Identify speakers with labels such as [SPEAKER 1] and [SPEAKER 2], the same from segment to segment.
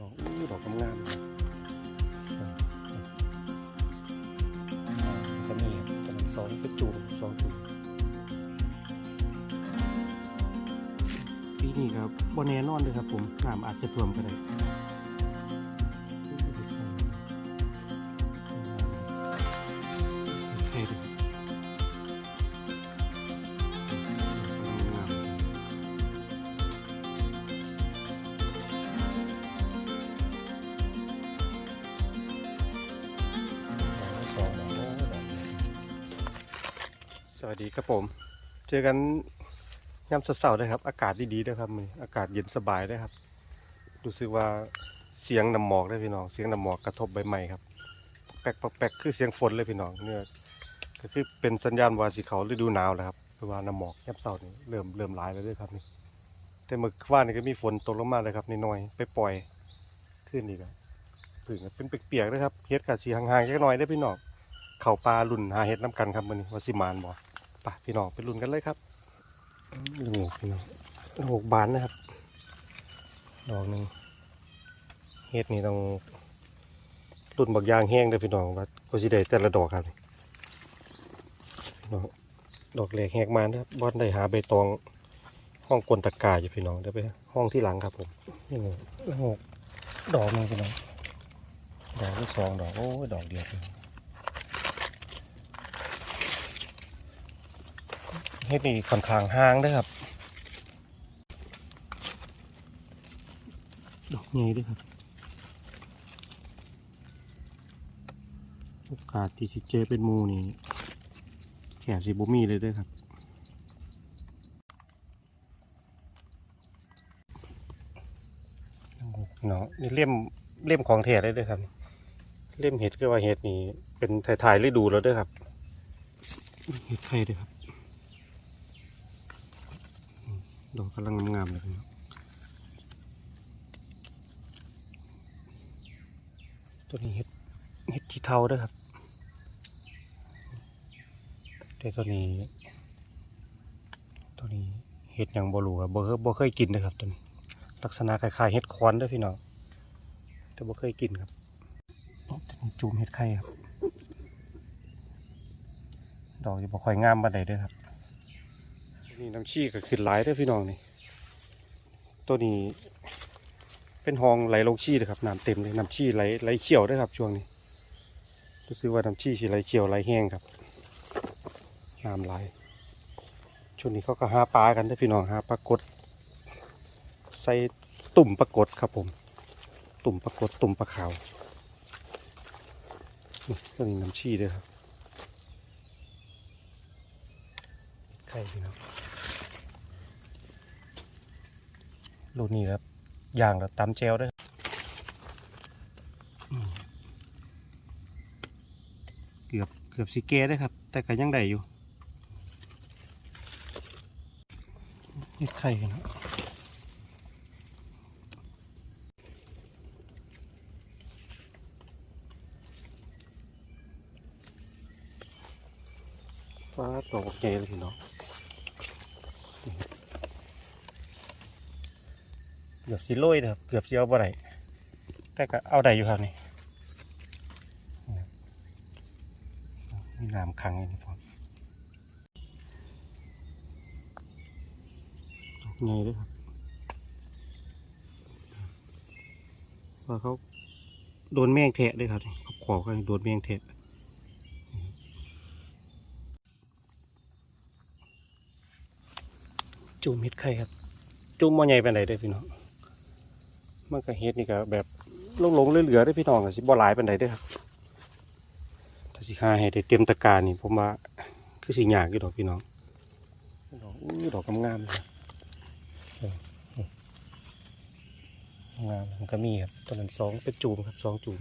[SPEAKER 1] ดองอู้ดอกงามๆเลยจะมีจะมีสองเป็นจูบสองจุ่มปีนี้ครับบนแน่นอนเลยครับผมน้ำอาจจะท่วมก็ได้ วัสดีครับผม เจอกันยามเสาร์ๆด้วยครับ อากาศดีๆด้วยครับมืออากาศเย็นสบายด้วยครับ รู้สึกว่าเสียงน้ำหมอกได้พี่น้อง เสียงน้ำหมอกกระทบใบไม้ครับ แป๊กๆแป๊กคือเสียงฝนเลยพี่น้องเนี่ยก็คือเป็นสัญญาณว่าสิเขาฤดูหนาวแล้วครับเพราะว่าน้ำหมอกยามเสาร์นี่เริ่มเริ่มหลายแล้วด้วยครับนี่ แต่เมื่อวานนี่ก็มีฝนตกลงมาเลยครับนิดหน่อยๆไปปล่อยขึ้นอีกอะถึงเป็นเปียกๆด้ครับเฮ็ดกับสีห่างๆแค่น้อยได้พี่น้องเข้าปลาลุ่นหาเห็ดน้ำกันครับมันนี้วาสิมานบ่ ไปพี่น้องไปลุ่นกันเลยครับลูกพี่น้องลูกบานนะครับ ดอกหนึ่งเห็ดนี่ต้องรุ่นบักยางแห้งเด้อพี่น้องว่าก็สิได้แต่ละดอกครับพี่น้องดอกแหลกแหกมานะครับบอนได้หาใบตองห้องกวนตะกายอยู่พี่น้องเดี๋ยวไปห้องที่หลังครับผมนี่หกดอกหนึงพี่น้องดอกที่สองดอกโอ้ดอกเดียวพี่น้อง เฮ็ดนี่ค่อนข้างห่างเด้อครับดอกใหญ่เด้วยครับโอกาสที่สิเจอเป็นหมูนี่แค่สิบุมีเลยเด้วยครับเนาะนี่เล่มเล่มของแท้เลยเด้วยครับ เล่มเห็ดก็ว่าเห็ดนี่เป็นถ่ายๆฤดูแล้วเด้วยครับเห็ดไข่เด้วยครับ ดอกกำลังงามๆเลยพี่น้องตัวนี้เห็ดเห็ดขี้เทาด้วยครับ แต่ตัวนี้ ตัวนี้เห็ดอย่างบรูครับบ่เคยบ่เคยกินนะครับตัวนี้ลักษณะคล้ายๆเห็ดคอนด้วยพี่น้องแต่บ่เคยกินครับตัวนี้จูมเห็ดไข่ครับ ดอกจะบ่ค่อยงามปานใดด้วยครับ นี่น้ำชี้ก็ขึ้นหลายเด้อพี่น้องนี่ตัวนี้ เป็นห้องไหลลงชี้เลยครับน้ำเต็มเลยน้ำชี้ไหลไหลเขียวด้วยครับ ช่วงนี้รู้สึกว่าน้ำชี้สิไหลเขียวไหลแห้งครับน้ำไหลช่วงนี้เขาก็หาปลากันเด้อพี่น้องหาปลากดใส่ตุ่มปลากดครับผม ตุ่มปลากดตุ่มปลาขาวนี่ตัวนี้น้ำชี้ด้วยครับไข่พี่น้อง ลูกนี้ครับย่างแล้วตำเจลด้วยเกือบเกือบสิเกได้ครับ แต่ก็ยังได้อยู่เห็ดไข่กันะฟ้าตกเกเลยพี่น้อ กือบสิโรยนะครับเกือบสิเอาบ่ได้แต่ก็เอาได้อยู่ครับนี่มีน้ำขังอยู่นี่พอไงด้วยครับว่าเขาโดนแมงแทะด้วยครับขอบขอกันโดนแมงแทะจุ่มเห็ดไข่ครับ จุ่มมอใหญ่ไปไหนได้พี่น้อง มันก็เฮ็ดนี่ก็แบบลงลงๆเหลือๆได้อพี่น้องก็สิบ่หลายปานใดเด้อครับถ้าสิหาให้ได้เต็มตะกร้ารนี่ผมว่าคือสิยากอยู่ดอกพี่น้องดอกอู้ดอกงามๆเลยเออเอองามมันก็มีครับตัวนั้นสองเป็นจูมครับสองจูม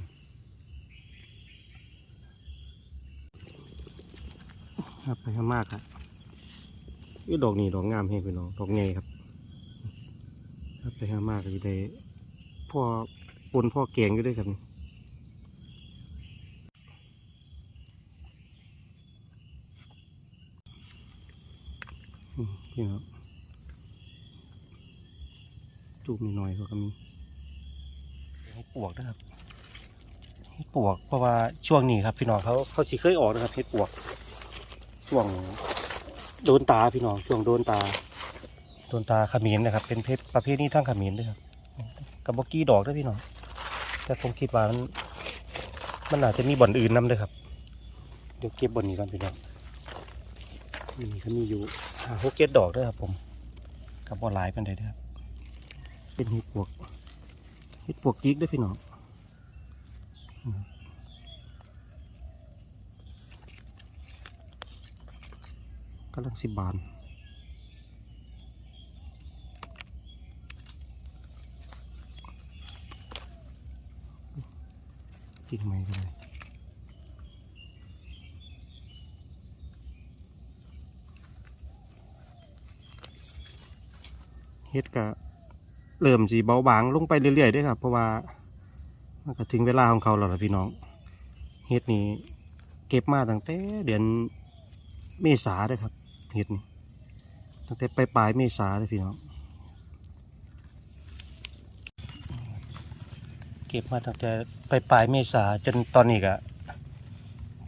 [SPEAKER 1] ครับไปข้างมากครับนี่ดอกนี้ดอกงามเห็นพี่น้องดอกใหญ่ครับครับไปหามากก็จะได้ พ่อปนพ่อแกงอยู่ด้วยครับนี่พี่น้องจูบนิดหน่อยเขาก็มีเห็ดปวกนะครับเห็ดปวกเพราะว่าช่วงนี้ครับ พี่น้องเขาเขาสิเคยออกนะครับเห็ดปวก ช่วงโดนตาพี่น้องช่วงโดนตาโดนตาขมิ้นนะครับ เป็นเพศประเภทนี้ทั้งขมิ้นด้วยครับ กับบกี้ดอกด้วยพี่น้องแต่ผมคิดว่ามันมันอาจจะมีบ่อนอื่นนํด้วยครับ เดี๋ยวเก็บบ่อนนี้ก่อนพี่น้องนี่เขามีอยู่หาหกเจ็ดดอกด้วยครับผมกับบ่อหลายเป็นไดเด้อครับเป็นเห็ดปวกเห็ดปวกจิกด้วยพี่น้องกำลังสิบบาน กิ่งไม้ก็เลยเฮ็ดกะเริ่มสีเบาบางลงไปเรื่อยๆด้วยครับ เพราะว่ามันก็ถึงเวลาของเขาแล้วล่ะพี่น้องเฮ็ดนี่เก็บมาตั้งแต่เดือนเมษาด้วยครับเฮ็ดนี่ตั้งแต่ปลายปลายเมษาเลยพี่น้อง เก็บมาตั้งแต่ปลายปลายเมษาจนตอนนี้ก็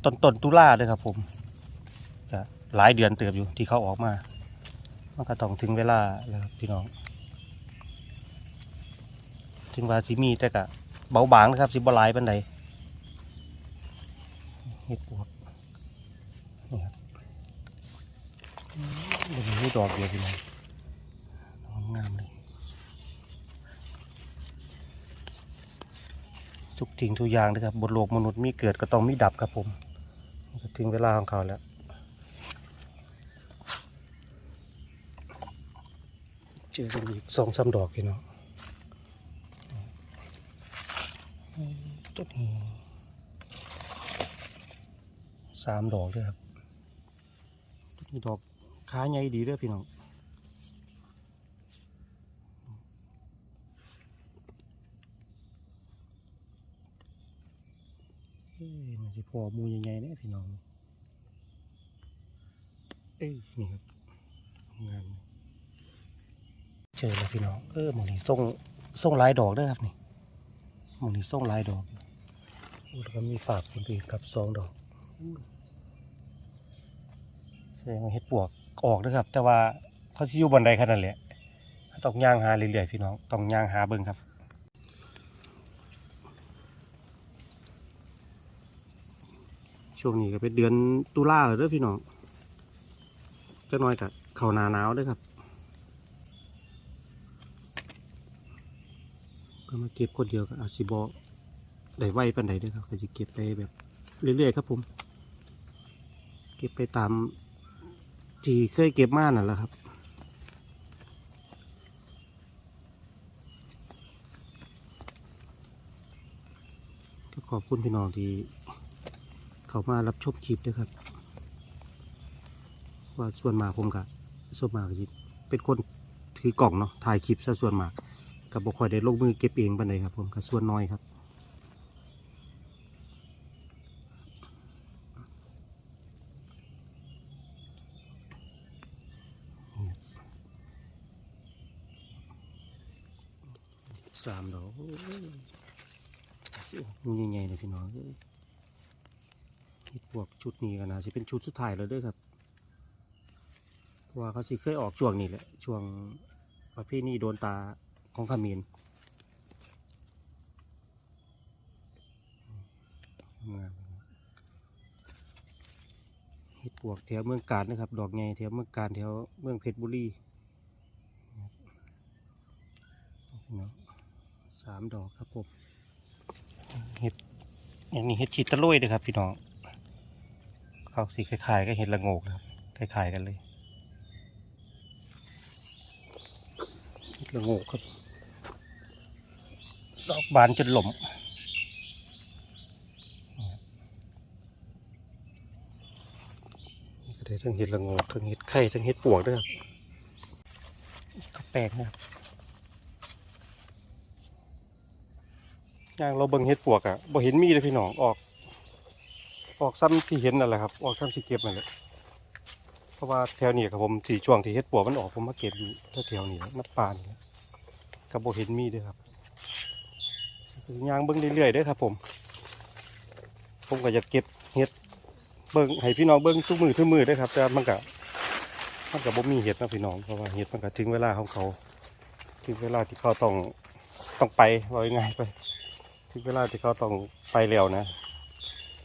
[SPEAKER 1] ต้นต้นตุลาเลยครับผมก็หลายเดือนเติบอยู่ที่เขาออกมามันก็ต้องถึงเวลาแล้วครับพี่น้อง ถึงว่าสิมีแต่ก็เบาบางนะครับสิบหลายปานใดเห็ดปวกนี่ครับมีดอกเดียวพี่น้องามเลย ทุกทิ้งทุกอย่างนะครับบนโลกมนุษย์มีเกิดก็ต้องมีดับครับผมนี่ก็ถึงเวลาของเขาแล้วเจอกันอีกสองสามดอกพี่น้องต้นนี้สามดอกด้วยครับต้นนี้ดอกขาใหญ่ดีด้วยพี่น้อง เอ้ยมันสิพอมูใหญ่ๆเนี่ยพี่น้อง เอ้ยนี่ครับงามเจอแล้วพี่น้อง เออหมองนี้ส่งส่งลายดอกเด้วยครับนี่หมองนี้ส่งลายดอกแล้วก็มีฝากคนอื่นครับสองดอกแสดงว่าเห็ดปวกออกนะครับ แต่ว่าเขาสิอยู่บนใดขนาดแหละต้องย่างหาเรื่อยๆพี่น้อง ต้องย่างหาเบิ่งครับ ช่วงนี้ก็เป็นเดือนตุลาเลยเด้อพี่น้องจะน้อยกับเข้าหนาหนาวด้วยครับ ก็มาเก็บคนเดียวก็อาจสิบอได้ไวปันใดเด้วยครับก็จะเก็บไปแบบเรื่อยๆครับผม เก็บไปตามที่เคยเก็บมานั่นแหละครับก็ขอบคุณพี่น้องที่ เขามารับชมคลิปด้วยครับ ว่าส่วนมากผมกับส่วนมากจิเป็นคนถือกล่องเนาะถ่ายคลิปซะส่วนมากกับบุคคลได้ลงมือเก็บเองปานใดครับผมกับส่วนน้อยครับสามดอกโอ้ยมูใหญ่ๆเลยพี่น้องเอ้ย คิดพวก ชุดนี้ก็น่าจะเป็นชุดสุดท้ายแล้วด้วยครับว่าเขาสิเคยออกช่วงนี้แหละช่วงประเภทนี้โดนตาของขมินเห็ดปวกแถวเมืองกาญนะครับ ดอกไงแถวเมืองกาญแถวเมืองเพชรบุรีสามดอกครับผมเห็ดอย่างนี้เห็ดชิตะลุยนะครับพี่น้อง เขาสีคล้ายๆก็เห็ดละโงกนะครับคล้ายๆกันเลยเห็ดละโงกครับดอกบานจนหล่มนี่ก็ได้ทั้งเห็ดละโงกทั้งเห็ดไข่ทั้งเห็ดปวกด้วยครับก็แปลกนะครับอย่างเราเบิ่งเห็ดปวกอะบ่เห็นมีเลยพี่น้องออก ออกซ้ำที่เห็นนั่นแหละครับ ออกซ้ำที่เก็บนั่นแหละเพราะว่าแถวนี้ครับผมที่ช่วงที่เห็ดปวกมันออกผมมาเก็บอยู่แถวๆนี้น้ำปลานี่แหละกับเห็นมีด้วยครับยางเบิ้งเรื่อยๆด้อครับ ผม ผมก็จะเก็บเห็ดเบิ้งให้พี่น้องเบิ้งทุกมือทุกมือด้อครับแต่มันก็มันก็บ่มีเห็ดนะพี่น้องเพราะว่าเห็ดมันก็ถึงเวลาของเขา ถึงเวลาที่เขาต้องต้องไปว่าง่ายๆไป ถึงเวลาที่เขาต้องไปแล้วนะ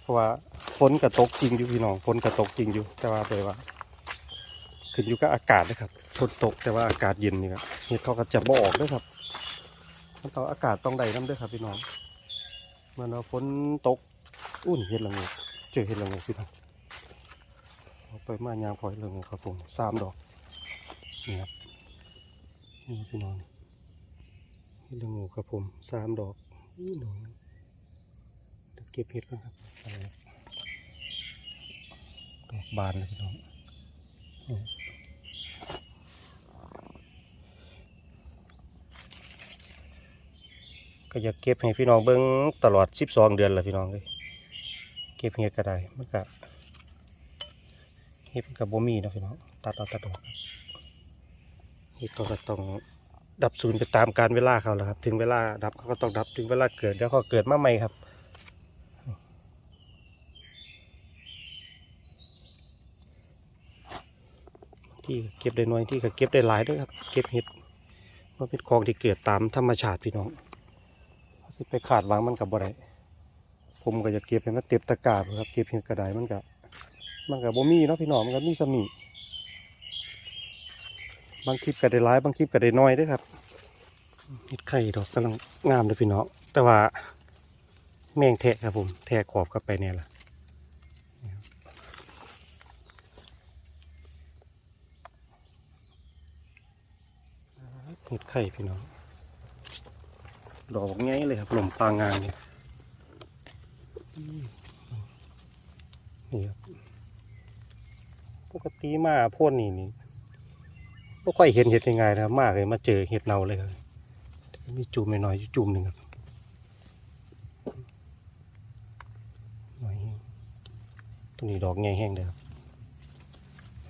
[SPEAKER 1] เพราะว่า ฝนกระตกจริงอยู่พี่น้องฝนกระตกจริงอยู่ แต่ว่าไปว่า ขึ้นอยู่กับอากาศนะครับฝนตกแต่ว่าอากาศเย็นนี่ครับเห็ดเขาก็จะบ่ออกด้วยครับมันต้องอากาศต้องได้น้ำด้วยครับพี่น้องเมื่อฝนตกอุ่นเห็ดละงูเจอเห็ดละงูพี่น้องไปมายามพอเห็ดละงูครับผมสามดอกนี่ครับนี่พี่น้องเห็ดละงูครับผมสามดอกอู้อกเก็บเห็ดก่อนครับอะไร บานพี่น้องก็อยากเก็บให้พี่น้องเบิ้งตลอด 12 เดือนแหละพี่น้องเลยเก็บเห็ดก็ได้มันก็เห็ดกับบ่มีนะพี่น้องตัดเอาตัดออกเห็ดก็ต้องดับศูนย์ไปตามการเวลาเขาแหละครับ ถึงเวลาดับเขาก็ต้องดับถึงเวลาเกิดแล้วก็เกิดมาใหม่ครับ ที่เก็บได้น้อยที่ก็เก็บได้หลายด้วยครับ เก็บเห็ดมันเป็นของที่เกิดตามธรรมชาติพี่น้องสิไปขาดวังมันกับบ่ได้ผมก็จะเก็บให้มันเต็มตะกาพุ่นครับ เก็บเห็ดกระไดมันก็มันก็บ่มีเนาะพี่น้องมันก็มีสมีบางคลิปก็ได้หลายบางคลิปก็ได้น้อยด้วยครับเห็ดไข่ดอกกำลังงามเลยพี่น้องแต่ว่าแมงแทะครับผม แทะขอบกลับไปเนี่ยล่ะ ห็ดไข่พี่น้องดอกง่ายเลยครับหล่มปลางงานเนี่ยนี่ครับปกติมาพ่นนี่นี่ไม่ค่อยเห็นเห็ดง่ายๆนะครับมากเลยมาเจอเห็ดเนาเลยครับมีจุ่มน้อยๆอยู่จุ่มหนึ่งครับหน่อยตัวนี้ดอกง่ายแห้งเลยครับ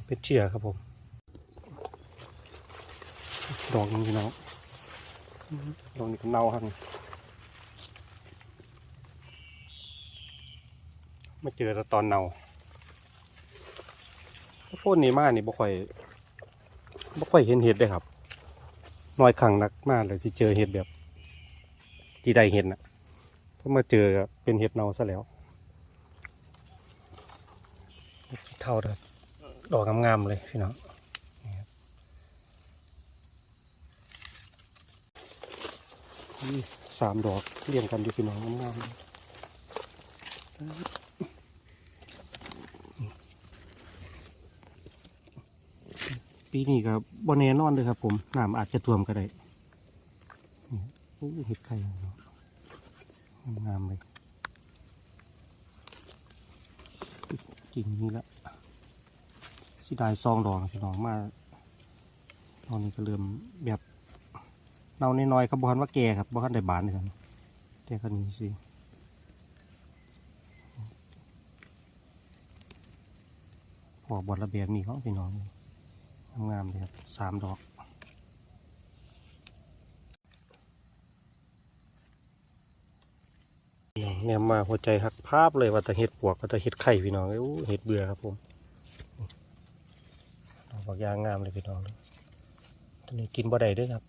[SPEAKER 1] เป็นเชื่อครับผม ดอกนี้พี่น้องตรงนี้ก็เน่าครับนี่มาเจอแต่ตอนเน่าถ้าพ่นนี่มานี่บ่ค่อยบ่ค่อยเห็นเห็ดเลยครับน้อยครั้งนักมากเลยที่เจอเห็ดแบบ ที่ได้เห็ดนะพอมาเจอเป็นเห็ดเน่าซะแล้วเท่าเด้อดอกงามๆเลยพี่น้อง อืม สามดอกเรียงกันอยู่พี่น้องงามๆปีนี้ก็บ่แน่นอนเลยครับ ผมน้ำอาจจะท่วมก็ได้โอ้เห็ดไข่งามเลยจริงนี่ละสิได้ซองดอกพี่น้องมาตอนนี้ก็เริ่มแบบ เนาน้อยๆครับบ้านว่าแก่ครับบ้านได้บานเลยครับแต่ก็นี้สิพอบอดระเบียบมีเขาพี่น้องงามเลยครับสามดอกเนี่ยมาหัวใจหักภาพเลยว่าแต่เห็ดปวกว่าแต่เห็ดไข่พี่น้องเอ้ยอู้เห็ดเบื่อครับผมดอกยางงามเลยพี่น้องตัวนี้กินบ่ได้ด้วยครับ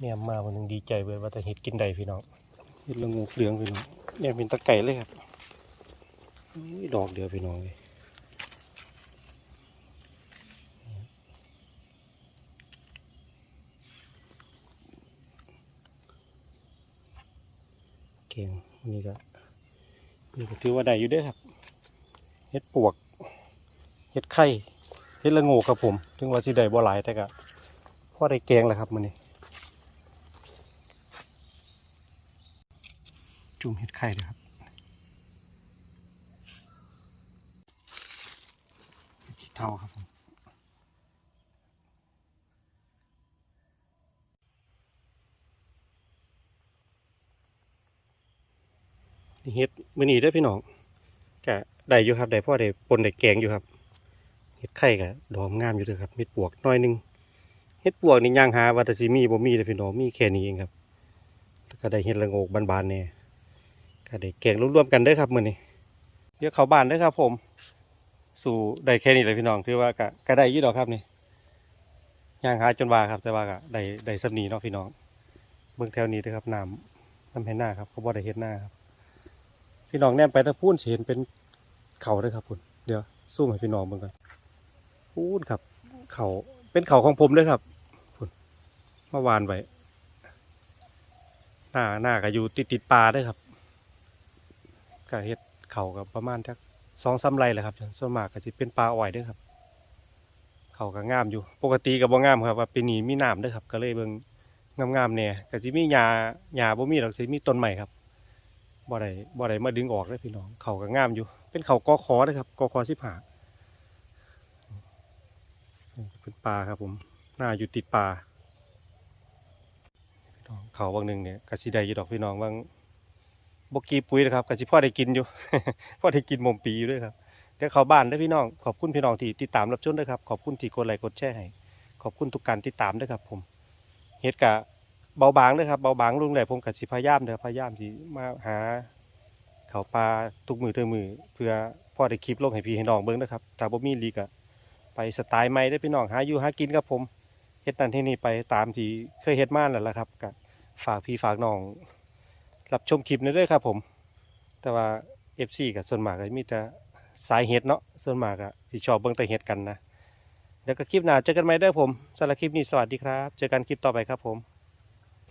[SPEAKER 1] เนี่ยมาวันหนึงดีใจเว้ยว่าแต่เห็ดกินได้พี่น้องเห็ดละงูเหลืองพี่น้องเนี่ยเป็นตะไก่เลยครับดอกเดียวพี่น้องเลยเก่งนี่ก็นี่ก็ถือว่าได้อยู่ด้อครับเห็ดปวกเห็ดไข่เห็ดละงูครับผม ถึงว่าสิได้บ่หลายแต่ก็พอได้แกงแล้วครับมันนี้ จุ่มเห็ดไข่เลยครับเห็ดขี้เท่าครับผมเห็ดมือนีได้อพี่น้องกะได้อยู่ครับได้พ่อได้ปนได้แกงอยู่ครับเห็ดไข่กะดอกงามอยู่เลยครับเห็ดปวกน้อยหนึงเห็ดปวกนี่ย่างหาวัตสิมีบ่มีเลยพี่น้องมีแค่นี้เองครับก็ได้เห็ดละโงกบานๆเนี่ ก็ได้แกงร่วมๆกันเด้อครับมื้อนี้เดี๋ยวเข้าบ้านเด้อครับ ผม สู่ได้แค่นี้เลยพี่น้องถือว่าก็ก็ได้อยี่ดอกครับนี่ย่างหาจนว่าครับแต่ว่าก็ได้ได้สนีเนาะพี่น้องเบื้องแถวนี้เด้ครับน้ำน้ำให้หน้าครับเขาบ่ได้เฮ็ดหน้าครับ พี่น้องแนมไปถ้าพูนเห็นเป็นเขาเด้ครับคุณเดี๋ยวซูมให้พี่น้องเบิ่งกันพูนครับ เขาเป็นเขาของผมเด้ครับคุณเมื่อวานไว้หน้าหน้าก็อยู่ติดติดป่าด้อครับ ก็เฮ็ดเขากับประมาณจักสองสามไรแหละครับ ส่วนมากก็จะเป็นปลาอ่อยด้วยครับ เขาก็งามอยู่ ปกติก็บ่งามครับว่าปีนี้มีน้ำด้วยครับ ก็เลยเบิ่งงามๆเนี่ยก็สิมีหญ้าหญ้าบ่มีดอกสิมีต้นใหม่ครับบ่ได้บ่ได้มาดึงออกเลยพี่น้องเขาก็งามอยู่ เป็นเขากอคอเด้อครับกอคอสิบห้าเป็นปลาครับผมหน้าอยู่ติดปลาเขาบางหนึ่งเนี่ยก็สิได้อยู่ดอกพี่น้องบาง บกีปุ๋ยนะครับก็สิพอได้กินอยู่ พ่อได้กินหมมปีอยู่ด้วยครับเดี๋ยวเข้าบ้านเด้พี่น้องขอบคุณพี่น้องที่ติดตามรับชมด้วยครับขอบคุณที่กดไลค์กดแชร์ให้ขอบคุณทุกการติดตามด้วยครับ ผมเฮ็ดกะเบาบางด้อครับเบาบางลุงเลยผมกับสิพยายามเด้อพยายามที่มาหาเขาปลาทุกมือเทอมือเพื่อพ่อได้คลิปลงให้พี่ให้น้องเบิ่งนะครับถ้าบ่มีลีกอะไปสไตล์ใหม่ได้พี่น้องหาอยู่หากินครับผมเฮ็ดนั่นที่นี่ไปตามที่เคยเฮ็ดมานั่นแหละครับก็ฝากพี่ฝากน้อง รับชมคลิปนี้ด้วยครับผม แต่ว่า FC กับส่วนมากก็มีแต่สายเห็ดเนาะส่วนมากอะที่ชอบเบิ่งแต่เห็ดกันนะเดี๋ยวก็คลิปหน้าเจอกันใหม่เด้อผมสำหรับคลิปนี้สวัสดีครับ เจอกันคลิปต่อไปครับผม